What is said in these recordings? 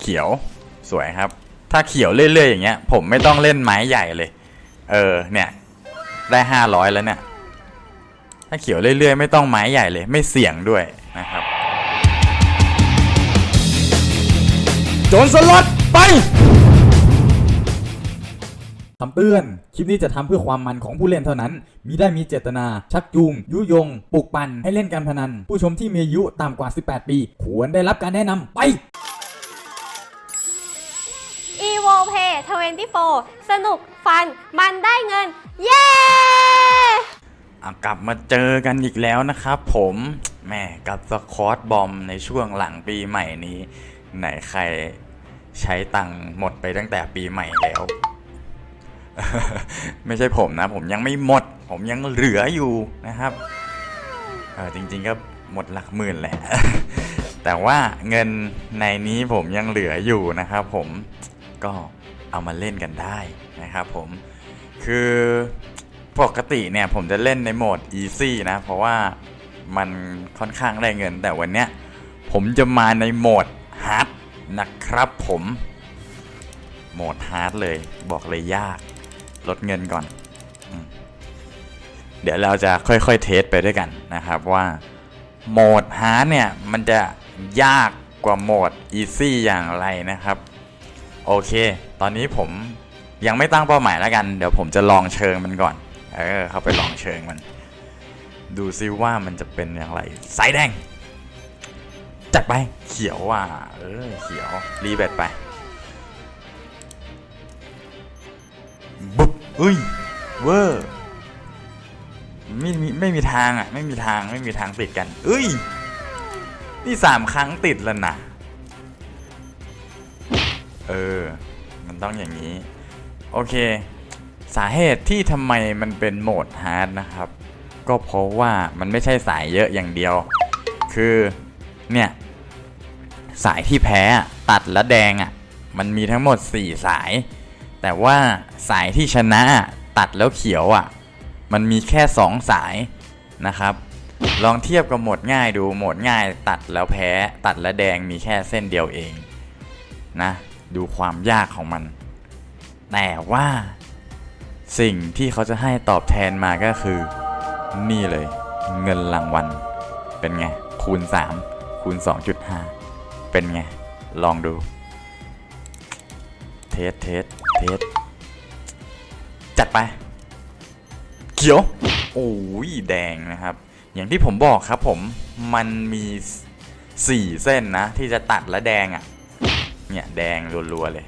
เขียวสวยครับ ถ้าเขียวเรื่อยๆอย่างเงี้ย ผมไม่ต้องเล่นไม้ใหญ่เลย เออเนี่ยได้ห้าร้อยแล้วเนี่ย ถ้าเขียวเรื่อยๆ ไม่ต้องไม้ใหญ่เลย ไม่เสี่ยงด้วยนะครับ โจรสลัดไปคำเตือน คลิปนี้จะทำเพื่อความมันของผู้เล่นเท่านั้น มิได้มีเจตนา ชักจูง ยุยง ปลุกปั่นให้เล่นการพนัน ผู้ชมที่มีอายุต่ำกว่า 18 ปี ควรได้รับการแนะนำไป 24 สนุกฟัน มันได้เงิน เย้ อะกลับมาเจอกันอีกแล้วนะครับผมแม่กับสคอตบอมในช่วงหลังปีใหม่นี้ ไหนใครใช้ตังค์หมดไปตั้งแต่ปีใหม่แล้ว ไม่ใช่ผมนะ ผมยังไม่หมด ผมยังเหลืออยู่นะครับเออจริง ๆ ก็หมดหลักหมื่นแหละ แต่ว่าเงินในนี้ผมยังเหลืออยู่นะครับผมก็ เอามาเล่นกันได้นะครับผมคือปกติเนี่ยผมจะเล่นในโหมด easy นะ เพราะว่ามันค่อนข้างได้เงิน แต่วันเนี้ยผมจะมาในโหมด hard นะครับผมโหมด hard เลยบอกเลยยาก ลดเงินก่อน เดี๋ยวเราจะค่อยๆเทสไปด้วยกันนะครับว่าโหมด hard เนี่ยมันจะยากกว่าโหมด easy อย่างไรนะครับ โอเค ตอนนี้ผมยังไม่ตั้งเป้าหมายแล้วกัน เดี๋ยวผมจะลองเชิงมันก่อน เออ เข้าไปลองเชิงมัน ดูซิว่ามันจะเป็นอย่างไรสายแดง จัดไป เขียวว่ะ เออ เขียว รีเบตไปบุ๊บอุ้ย เวอร์ ไม่มีไม่มีทางอะ ไม่มีทาง ไม่มีทางติดกัน เอ้ย นี่สามครั้งติดแล้วนะ เออ มันต้องอย่างนี้ โอเค สาเหตุที่ทำไมมันเป็นโหมดฮาร์ดนะครับ ก็เพราะว่ามันไม่ใช่สายเยอะอย่างเดียว คือเนี่ย สายที่แพ้ตัดและแดงอะ มันมีทั้งหมด 4 สาย แต่ว่าสายที่ชนะตัดแล้วเขียวอะ มันมีแค่ 2 สายนะครับลองเทียบกับโหมดง่ายดูโหมดง่ายตัดแล้วแพ้ ตัดและแดงมีแค่เส้นเดียวเองนะ ดูความยากของมัน แต่ว่าสิ่งที่เขาจะให้ตอบแทนมาก็คือ นี่เลย เงินรางวัล เป็นไง คูณ 3 คูณ 2.5 เป็นไง ลองดู เทสเทสเทสจัดไป เขียว โอ้ยแดงนะครับ อย่างที่ผมบอกครับผมมันมี 4 เส้นนะ ที่จะตัดและแดงอะ่ะ เนี่ยแดงรัวๆเลย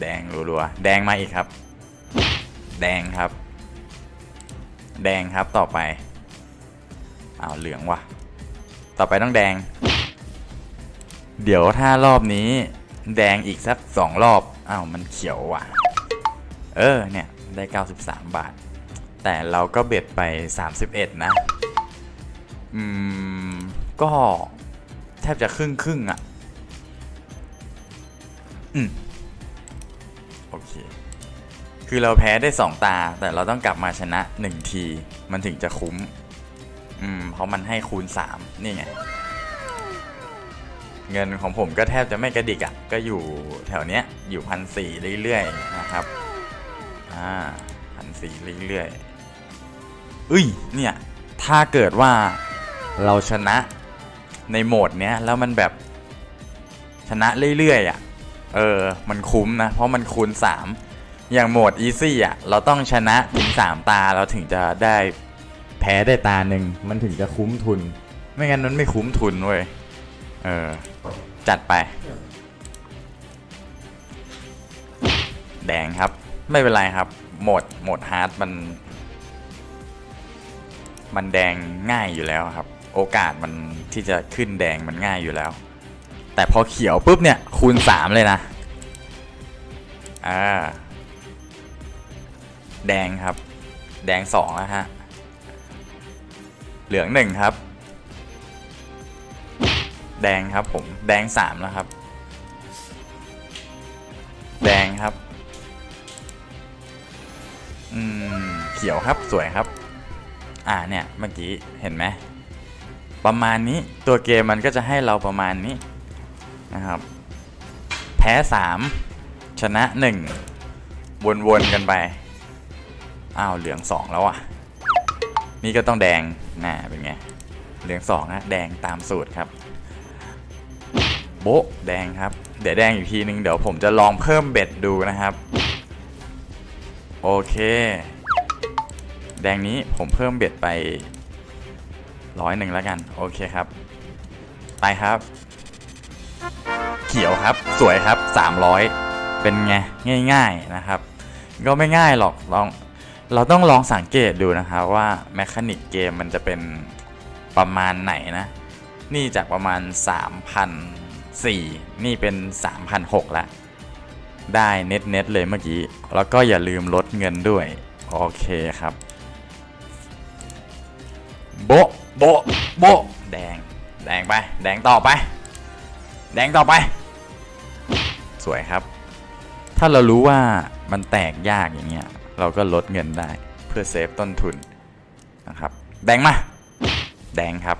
แดงรัวๆแดงมาอีกครับ แดงครับ แดงครับต่อไปอ้าวเหลืองว่ะ ต่อไปต้องแดง เดี๋ยวถ้ารอบนี้ แดงอีกสักสองรอบอ้าวมันเขียวว่ะ เออเนี่ยได้ 93 บาท แต่เราก็เบ็ดไป 31 นะ อืม ก็แทบจะครึ่งครึ่งๆอะ อืมโอเค คือเราแพ้ได้2ตา แต่เราต้องกลับมาชนะ1ที มันถึงจะคุ้ม อืม เพราะมันให้คูณ3นี่ไง เงินของผมก็แทบจะไม่กระดิกอะ่ะ ก็อยู่แถวเนี้ย อยู่พันสี่เรื่อยๆนะครับ อ่าพันสี่เรื่อยๆอุ้ย เนี่ย ถ้าเกิดว่าเราชนะในโหมดเนี้ย แล้วมันแบบชนะเรื่อยๆอะ เออ มันคุ้มนะ เพราะมันคูณ 3 อย่างโหมด Easy อะ เราต้องชนะถึง3ตาเราถึงจะได้แพ้ได้ตาหนึ่งมันถึงจะคุ้มทุน ไม่งั้นมันไม่คุ้มทุนเว้ย เออ จัดไป แดงครับ ไม่เป็นไรครับ โหมด โหมดฮาร์ดมัน มันแดงง่ายอยู่แล้วครับ โอกาสมันที่จะขึ้นแดงมันง่ายอยู่แล้ว แต่พอเขียวปุ๊บเนี่ยคูณ 3 เลยนะอ่าแดงครับ แดง2แล้วฮะ เหลืองหนึ่งครับ แดงครับผม แดง3แล้วครับ แดงครับ อืม เขียวครับสวยครับ อ่าเนี่ย เมื่อกี้เห็นไหมประมาณนี้ตัวเกมมันก็จะให้เราประมาณนี้ นะครับพ้ 3 ชนะ 1 วนๆกันไป อ้าวเหลือง 2 แล้วอะ นี่ก็ต้องแดงน่าเป็นไง เหลือง2นะแดงตามสูตรครับ โบ๊ะแดงครับ เดี๋ยวแดงอีกทีนึง เดี๋ยวผมจะลองเพิ่มเบ็ดดูนะครับ โอเค แดงนี้ผมเพิ่มเบ็ดไปร้อยหนึ่งแล้วกัน โอเคครับ ไปครับ เขียวครับ สวยครับ 300 เป็นไงง่ายๆนะครับ ก็ไม่ง่ายหรอกลองเราต้องลองสังเกตดูนะครับว่าแมคานิกเกมมันจะเป็นประมาณไหนนะ นี่จากประมาณ 3,004 นี่เป็น 3,006ละได้เน็ตเน็ตๆเลยเมื่อกี้ แล้วก็อย่าลืมลดเงินด้วย โอเคครับ โบโบโบแดง แดงไป แดงต่อไป แดงต่อไป สวยครับ ถ้าเรารู้ว่ามันแตกยากอย่างเงี้ย เราก็ลดเงินได้เพื่อเซฟต้นทุนนะครับ แดงมา แดงครับ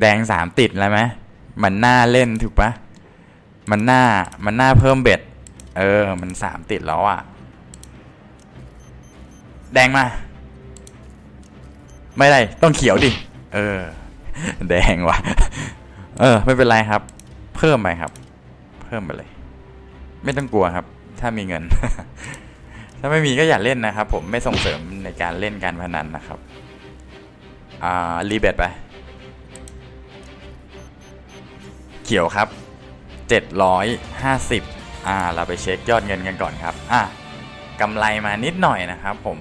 แดงสามติดแล้วไหมมันน่าเล่นถูกปะมันน่ามันน่าเพิ่มเบ็ด เออ มันสามติดแล้วอะ แดงมา ไม่ได้ ต้องเขียวดิ เออ แดงว่ะ เออ ไม่เป็นไรครับ เพิ่มไปครับ พิ่มไปเลย ไม่ต้องกลัวครับ ถ้ามีเงิน ถ้าไม่มีก็อย่าเล่นนะครับ ผมไม่ส่งเสริมในการเล่นการพนันนะครับ อ่ารีเบทไป เขียวครับ 750อ่า เราไปเช็คยอดเงินกันก่อนครับ อะกำไรมานิดหน่อยนะครับ ผม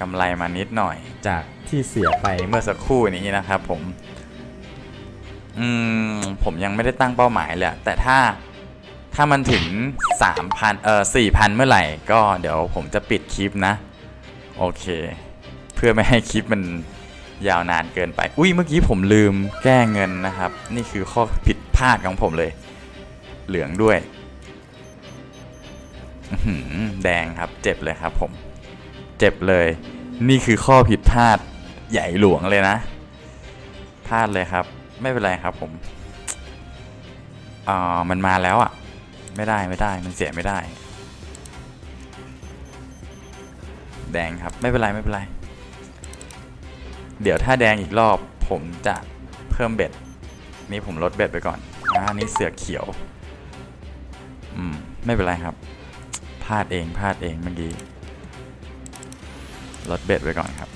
กำไรมานิดหน่อยจากที่เสียไปเมื่อสักครู่นี้นะครับ ผม อืมผมยังไม่ได้ตั้งเป้าหมายเลยแต่ถ้าถ้ามันถึง 3,000 เอ่อ 4,000 เมื่อไหร่ ก็เดี๋ยวผมจะปิดคลิปนะ โอเค เพื่อไม่ให้คลิปมันยาวนานเกินไป อุ้ยเมื่อกี้ผมลืมแก้เงินนะครับ นี่คือข้อผิดพลาดของผมเลย เหลืองด้วย แดงครับ เจ็บเลยครับผม เจ็บเลย นี่คือข้อผิดพลาดใหญ่หลวงเลยนะ พลาดเลยครับ ไม่เป็นไรครับผมอ่ามันมาแล้วอะ ไม่ได้ไม่ได้มันเสียไม่ได้ แดงครับไม่เป็นไรไม่เป็นไร เดี๋ยวถ้าแดงอีกรอบ ผมจะเพิ่มเบ็ด นี่ผมลดเบ็ดไปก่อนอ่านี่เสือเขียว อืม ไม่เป็นไรครับพลาดเองพลาดเองเมื่อกี้ลดเบ็ดไว้ก่อนครับ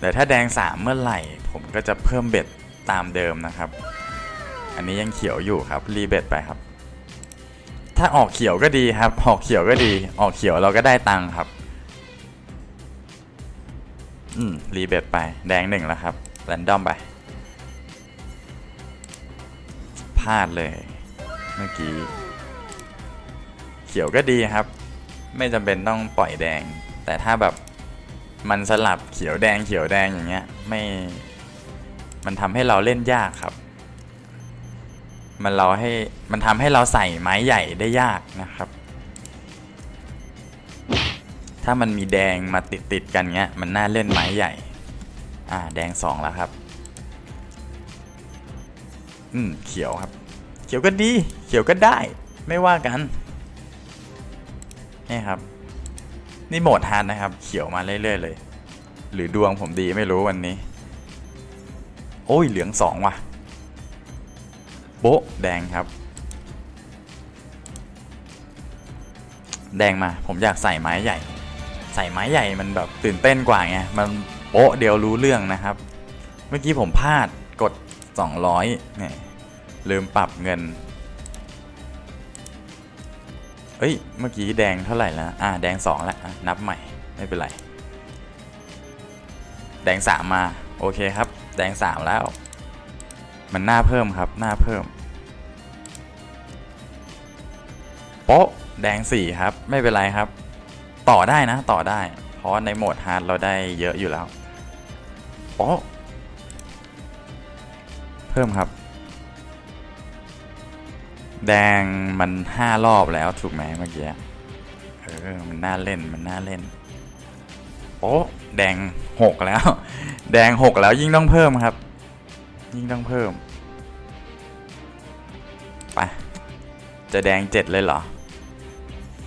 แต่ถ้าแดงสามเมื่อไหร่ ผมก็จะเพิ่มเบ็ดตามเดิมนะครับ อันนี้ยังเขียวอยู่ครับรีเบ็ดไปครับ ถ้าออกเขียวก็ดีครับออกเขียวก็ดี ออกเขียวเราก็ได้ตังค์ครับ อืมรีเบ็ดไปแดงหนึ่งแล้วครับแรนดอมไปพลาดเลยเมื่อกี้ เขียวก็ดีครับ ไม่จำเป็นต้องปล่อยแดง แต่ถ้าแบบ มันสลับเขียวแดงเขียวแดงอย่างเงี้ยไม่มันทำให้เราเล่นยากครับ มันเราให้มันทำให้เราใส่ไม้ใหญ่ได้ยากนะครับ ถ้ามันมีแดงมาติดติดกันเงี้ยมันน่าเล่นไม้ใหญ่ อ่าแดงสองแล้วครับ อืมเขียวครับ เขียวก็ดี เขียวก็ได้ ไม่ว่ากันนี่ครับ นี่โหมดฮาร์ดนะครับ เขียวมาเรื่อยๆเลย หรือดวงผมดีไม่รู้วันนี้ โอ้ยเหลืองสองว่ะ โบ๊ะแดงครับ แดงมาผมอยากใส่ไม้ใหญ่ ใส่ไม้ใหญ่มันแบบตื่นเต้นกว่าไงมันโป๊ะเดียวรู้เรื่องนะครับ เมื่อกี้ผมพลาดกด 200เนี่ยลืมปรับเงิน เอ้ย เมื่อกี้แดงเท่าไหร่แล้ว อ่า แดง2แล้วนับใหม่ ไม่เป็นไร แดง 3 มา โอเคครับ แดง 3 แล้ว มันหน้าเพิ่มครับ หน้าเพิ่ม โป๊ะ แดง 4 ครับ ไม่เป็นไรครับ ต่อได้นะ ต่อได้ เพราะในโหมดฮาร์ดเราได้เยอะอยู่แล้ว โป๊ะ เพิ่มครับ แดงมันห้ารอบแล้วถูกไหมเมื่อกี้เออมันน่าเล่นมันน่าเล่นโอ้แดงหกแล้ว แดงหกแล้วยิ่งต้องเพิ่มครับ ยิ่งต้องเพิ่มไปจะแดงเจ็ดเลยเหรอ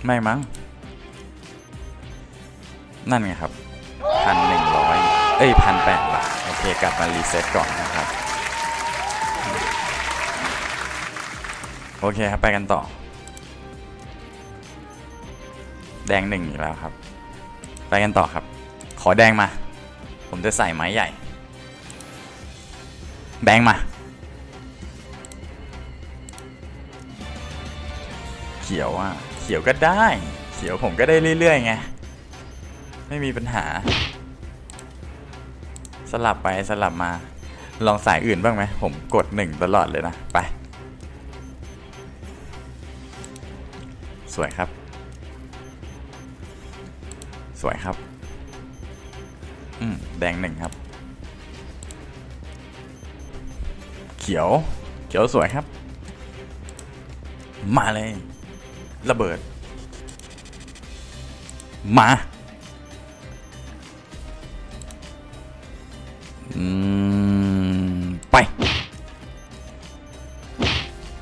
ไม่มั้งนั่นไงครับพันหนึ่งร้อยเอ้ยพันแปดบาทโอเคกลับมารีเซ็ตก่อนนะครับ โอเคครับ ไปกันต่อ แดงหนึ่งอีกแล้วครับ ไปกันต่อครับ ขอแดงมา ผมจะใส่ไม้ใหญ่แดงมา เขียวอะ เขียวก็ได้ เขียวผมก็ได้เรื่อยๆไง ไม่มีปัญหา สลับไปสลับมา ลองสายอื่นบ้างไหม ผมกดหนึ่งตลอดเลยนะ ไป สวยครับ สวยครับ อืม แดงหนึ่งครับ เขียว เขียวสวยครับ มาเลย ระเบิด มา อืม ไป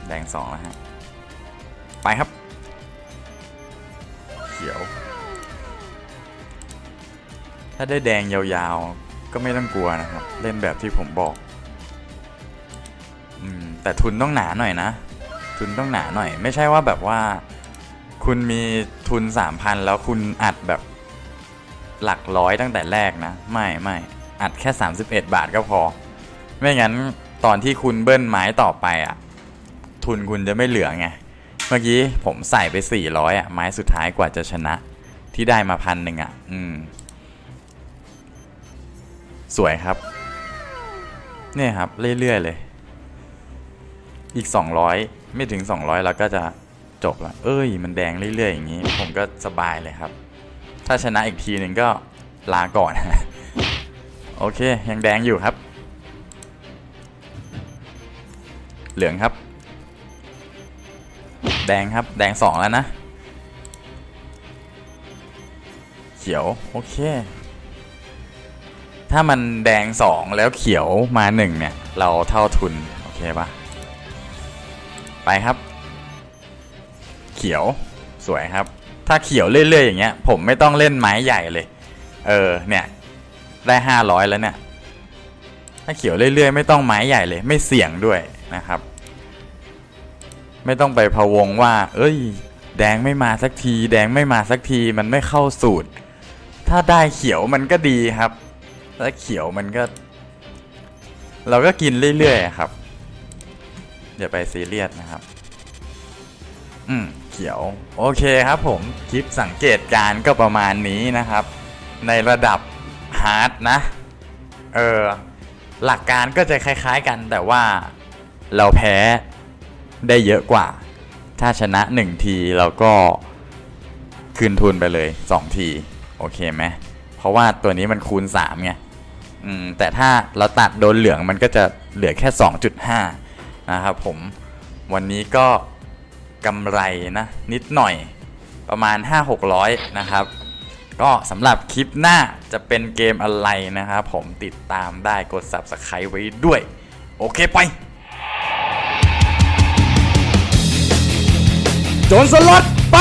แดงสองแล้วฮะ ไปครับ ขียว ถ้าได้แดงยาวๆ ก็ไม่ต้องกลัวนะครับ เล่นแบบที่ผมบอกอืมแต่ทุนต้องหนาหน่อยนะ ทุนต้องหนาหน่อย ไม่ใช่ว่าแบบว่า คุณมีทุน 3,000 แล้วคุณอัดแบบหลักร้อยตั้งแต่แรกนะ ไม่ไม่อัดแค่ 31 บาทก็พอ ไม่งั้นตอนที่คุณเบิ้ลไม้ต่อไปอะ ทุนคุณจะไม่เหลือไง มื่อกี้ผมใส่ไป 400อะไม้สุดท้ายกว่าจะชนะ ที่ได้มาพันหนึ่งอะ อืม สวยครับ เนี่ยครับ เรื่อย ๆ เลย อีก 200 ไม่ถึง 200 แล้วก็จะจบละเอ้ย มันแดงเรื่อย ๆ อย่างนี้ ผมก็สบายเลยครับ ถ้าชนะอีกทีหนึ่งก็ลาก่อน โอเค ยังแดงอยู่ครับ เหลืองครับ แดงครับ แดงสองแล้วนะ เขียว โอเค ถ้ามันแดงสองแล้วเขียวมาหนึ่งเนี่ย เราเท่าทุน โอเคปะไปครับ เขียวสวยครับ ถ้าเขียวเรื่อยๆอย่างเงี้ย ผมไม่ต้องเล่นไม้ใหญ่เลย เออ เนี่ย ได้ห้าร้อยแล้วเนี่ย ถ้าเขียวเรื่อยๆ ไม่ต้องไม้ใหญ่เลย ไม่เสี่ยงด้วยนะครับ ไม่ต้องไปพะวงว่า เอ้ย แดงไม่มาสักที แดงไม่มาสักทีมันไม่เข้าสูตร ถ้าได้เขียวมันก็ดีครับถ้าเขียวมันก็ เราก็กินเรื่อยๆครับอย่าไปซีเรียสนะครับ อืมเขียว โอเคครับผมคลิปสังเกตการก็ประมาณนี้นะครับ ในระดับฮาร์ดนะ เออ หลักการก็จะคล้ายๆกันแต่ว่าเราแพ้ ได้เยอะกว่า ถ้าชนะ 1 ทีเราก็คืนทุนไปเลย 2 ที โอเคไหมเพราะว่าตัวนี้มันคูณ3ไงอืมแต่ถ้าเราตัดโดนเหลืองมันก็จะเหลือแค่ 2.5 นะครับผมวันนี้ก็กำไรนะนิดหน่อยประมาณ 5-600 นะครับ ก็สำหรับคลิปหน้าจะเป็นเกมอะไรนะครับผมติดตามได้กด Subscribe ไว้ด้วย โอเคไป โจนสล็อตไป